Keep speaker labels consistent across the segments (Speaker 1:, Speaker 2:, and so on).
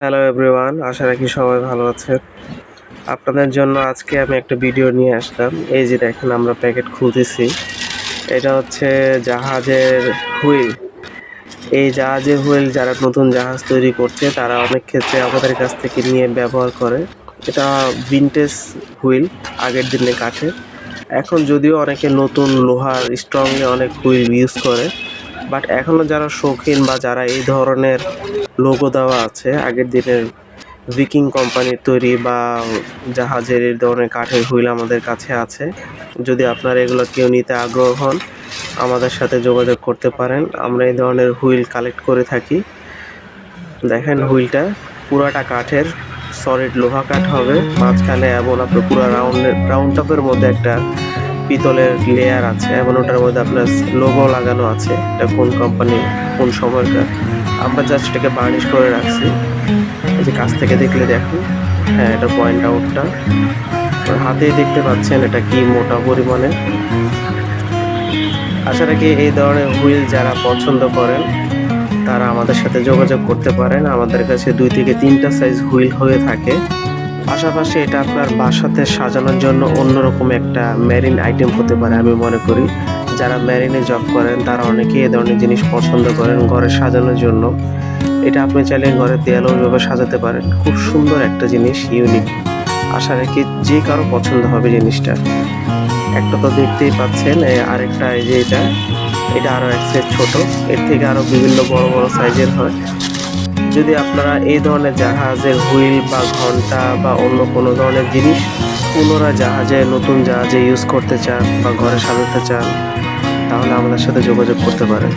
Speaker 1: Hello everyone আশা রাখি সবাই ভালো আছেন। আপনাদের জন্য আজকে আমি একটা ভিডিও নিয়ে আসলাম। এই যে দেখেন, আমরা প্যাকেট খুলতেছি। এটা হচ্ছে জাহাজের হুইল। এই জাহাজের হুইল যারা নতুন জাহাজ তৈরি করছে, তারা অনেক ক্ষেত্রে আমাদের কাছ থেকে নিয়ে ব্যবহার করে। এটা ভিনটেজ হুইল, আগের দিনে কাঠে এখন যদিও অনেকে নতুন লোহার স্ট্রংয়ে অনেক হুইল ইউজ করে বাট এখনও যারা শৌখিন বা যারা এই ধরনের লোগো দেওয়া আছে, আগের দিনের ভিকিং কোম্পানির তৈরি বা জাহাজের এই ধরনের কাঠের হুইল আমাদের কাছে আছে। যদি আপনারা এগুলো কেউ নিতে আগ্রহ হন, আমাদের সাথে যোগাযোগ করতে পারেন। আমরা এই ধরনের হুইল কালেক্ট করে থাকি। দেখেন হুইলটা, পুরাটা কাঠের সলিড লোহা কাঠ হবে। মাঝখানে এমন আপনার পুরো রাউন্ডের রাউন্ড টপের মধ্যে একটা পিতলের লেয়ার আছে, এবং ওটার মধ্যে আপনার লোগো লাগানো আছে, এটা কোন কোম্পানি কোন সময়কার। আমরা জাস্ট এটাকে বার্নিশ করে রাখছি। এই যে কাছ থেকে দেখলে দেখুন হ্যাঁ এটা পয়েন্ট আউটটা হাতেই দেখতে পাচ্ছেন, এটা কি মোটা পরিমাণে। আশা রাখি এই ধরনের হুইল যারা পছন্দ করেন, তারা আমাদের সাথে যোগাযোগ করতে পারেন। আমাদের কাছে দুই থেকে তিনটা সাইজ হুইল হয়ে থাকে। পাশাপাশি এটা আপনার বাসাতে সাজানোর জন্য অন্যরকম একটা মেরিন আইটেম হতে পারে আমি মনে করি। যারা মেরিনে জব করেন, তারা অনেকেই এ ধরনের জিনিস পছন্দ করেন ঘরে সাজানোর জন্য। এটা আপনি চাইলে ঘরের দেয়ালও ওইভাবে সাজাতে পারেন। খুব সুন্দর একটা জিনিস, ইউনিক। আশা রাখি যে কারও পছন্দ হবে জিনিসটা। একটা তো দেখতেই পাচ্ছেন আরেকটা এই যে এটা। এটা আরও এক সেট ছোট। এর থেকে আরও বিভিন্ন বড় বড় সাইজের হয়। যদি আপনারা এই ধরনের জাহাজের হুইল বা ঘণ্টা বা অন্য কোনো ধরনের জিনিস পুনরায় জাহাজে, নতুন জাহাজে ইউজ করতে চান বা ঘরে সাজাতে চান, তাহলে আমাদের সাথে যোগাযোগ করতে পারেন।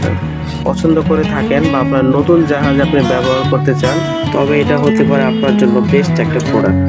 Speaker 1: পছন্দ করে থাকেন বা আপনার নতুন জাহাজ আপনি ব্যবহার করতে চান, তবে এটা হতে পারে আপনার জন্য বেস্ট একটা প্রোডাক্ট